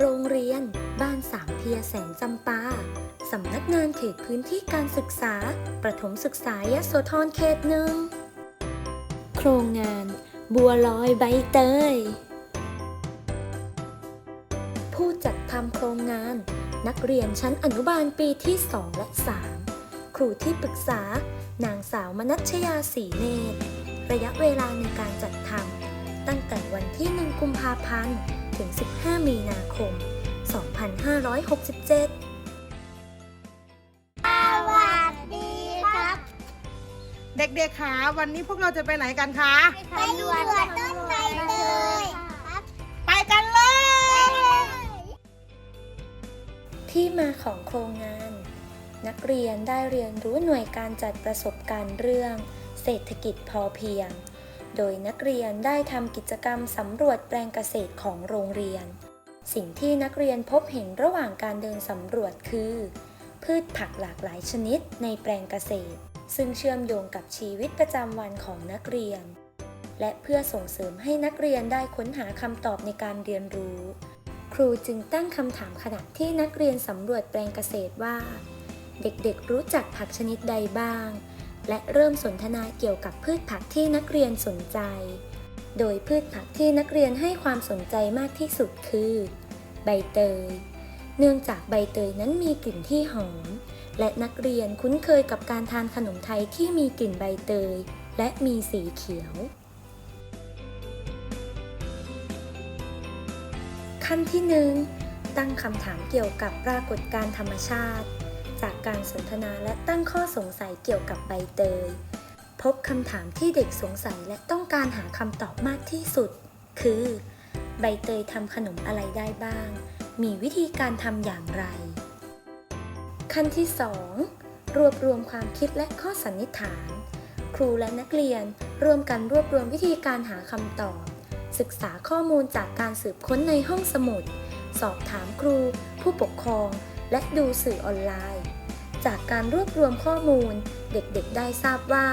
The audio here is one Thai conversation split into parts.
โรงเรียน บ้านสามเพียแสงจำปา สำนักงานเขตพื้นที่การศึกษา ประถมศึกษายโสธรเขตหนึ่ง โครงงาน บัวลอยใบเตย ผู้จัดทำโครงงาน นักเรียนชั้นอนุบาลปีที่ 2 และ 3 ครูที่ปรึกษา นางสาวมนัชยาสีเนตรระยะเวลาในการจัดทำตั้งแต่วันที่ 1 กุมภาพันธ์ ถึง 15 มีนาคม 2567 สวัสดีครับ เด็กๆคะวันนี้พวกเราจะไปไหนกันคะ ไปสวนต้นไม้เลยครับไปกันเลย ที่มาของโครงงาน นักเรียนได้เรียนรู้หน่วยการจัดประสบการณ์เรื่อง เศรษฐกิจพอเพียง โดยนักเรียนได้ทำกิจกรรมสำรวจแปลงเกษตรของโรงเรียน สิ่งที่นักเรียนพบเห็นระหว่างการเดินสำรวจคือ พืชผักหลากหลายชนิดในแปลงเกษตร ซึ่งเชื่อมโยงกับชีวิตประจำวันของนักเรียน และเพื่อส่งเสริมให้นักเรียนได้ค้นหาคำตอบในการเรียนรู้ ครูจึงตั้งคำถามขณะที่นักเรียนสำรวจแปลงเกษตรว่า เด็กๆรู้จักผักชนิดใดบ้าง และเริ่มสนทนาเกี่ยวกับพืชผักที่นักเรียนสนใจ โดยพืชผักที่นักเรียนให้ความสนใจมากที่สุดคือ ใบเตย เนื่องจากใบเตยนั้นมีกลิ่นที่หอม และนักเรียนคุ้นเคยกับการทานขนมไทยที่มีกลิ่นใบเตย และมีสีเขียว ขั้นที่หนึ่งตั้งคำถามเกี่ยวกับปรากฏการธรรมชาติ จากการสนทนาและตั้งข้อสงสัยเกี่ยวกับใบเตย พบคำถามที่เด็กสงสัยและต้องการหาคำตอบมากที่สุด คือ ใบเตยทำขนมอะไรได้บ้าง มีวิธีการทำอย่างไร ขั้นที่ 2 รวบรวมความคิดและข้อสันนิษฐาน ครูและนักเรียนร่วมกันรวบรวมวิธีการหาคำตอบ ศึกษาข้อมูลจากการสืบค้นในห้องสมุด สอบถามครู ผู้ปกครองและดูสื่อออนไลน์ จากการรวบรวมข้อมูล เด็กๆได้ทราบว่า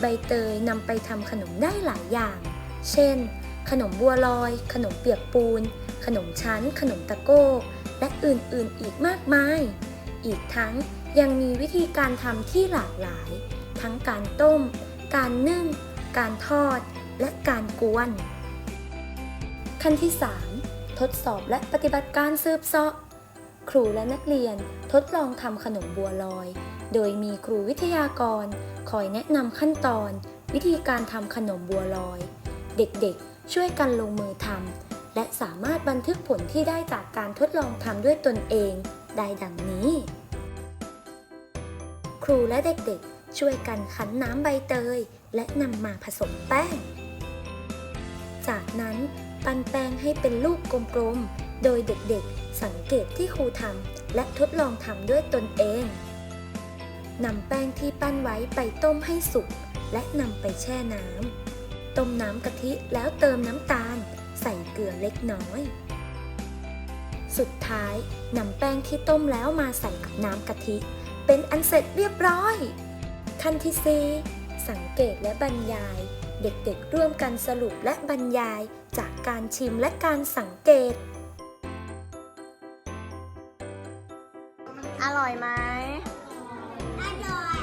ใบเตยนำไปทำขนมได้หลายอย่าง เช่น ขนมบัวลอย ขนมเปียกปูน ขนมชั้น ขนมตะโก้ และอื่นๆอีกมากมาย อีกทั้งยังมีวิธีการทำที่หลากหลาย ทั้งการต้ม การนึ่ง การทอด และการกวน ขั้นที่ 3 ทดสอบและปฏิบัติการสืบเสาะ ครูและนักเรียนทดลองทำขนมบัวลอย โดยมีครูวิทยากร คอยแนะนำขั้นตอน วิธีการทำขนมบัวลอย เด็กๆ ช่วยกันลงมือทำและสามารถบันทึกผลที่ได้จากการทดลองทำด้วยตนเอง ได้ดังนี้ ครูและเด็กๆ ช่วยกันคั้นน้ำใบเตย และนำมาผสมแป้ง จากนั้นปั้นแป้งให้เป็นลูกกลมๆ โดยเด็กๆ สังเกตที่ครูทำและทดลองทำด้วยตนเองนำแป้งที่ปั้นไว้ไปต้มให้สุก และนำไปแช่น้ำ ต้มน้ำกะทิแล้วเติมน้ำตาล ใส่เกลือเล็กน้อย สุดท้ายนำแป้งที่ต้มแล้วมาใส่กับน้ำกะทิ เป็นอันเสร็จเรียบร้อย ขั้นที่สี่สังเกตและบรรยาย เด็กๆร่วมกันสรุปและบรรยายจากการชิมและการสังเกต อร่อยไหมอร่อย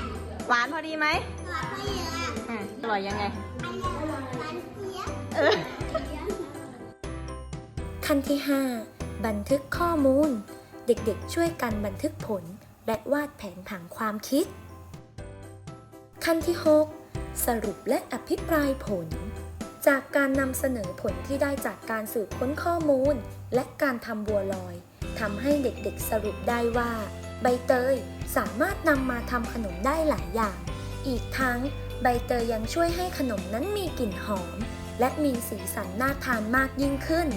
หวานพอดีไหมหวานไม่เยอะอะอร่อยยังไงอร่อยหวานเจี๊ยบเออขั้นที่ 5 บันทึกข้อมูล เด็กๆช่วยกันบันทึกผล และวาดแผนผังความคิด ขั้นที่ 6 สรุปและอภิปรายผล จากการนำเสนอผลที่ได้จากการสืบค้นข้อมูล และการทำบัวลอยทำให้เด็กๆสรุปได้ว่า ใบเตยสามารถนำมาทำขนมได้หลายอย่าง อีกทั้งใบเตยยังช่วยให้ขนมนั้นมีกลิ่นหอม และมีสีสันน่าทานมากยิ่งขึ้น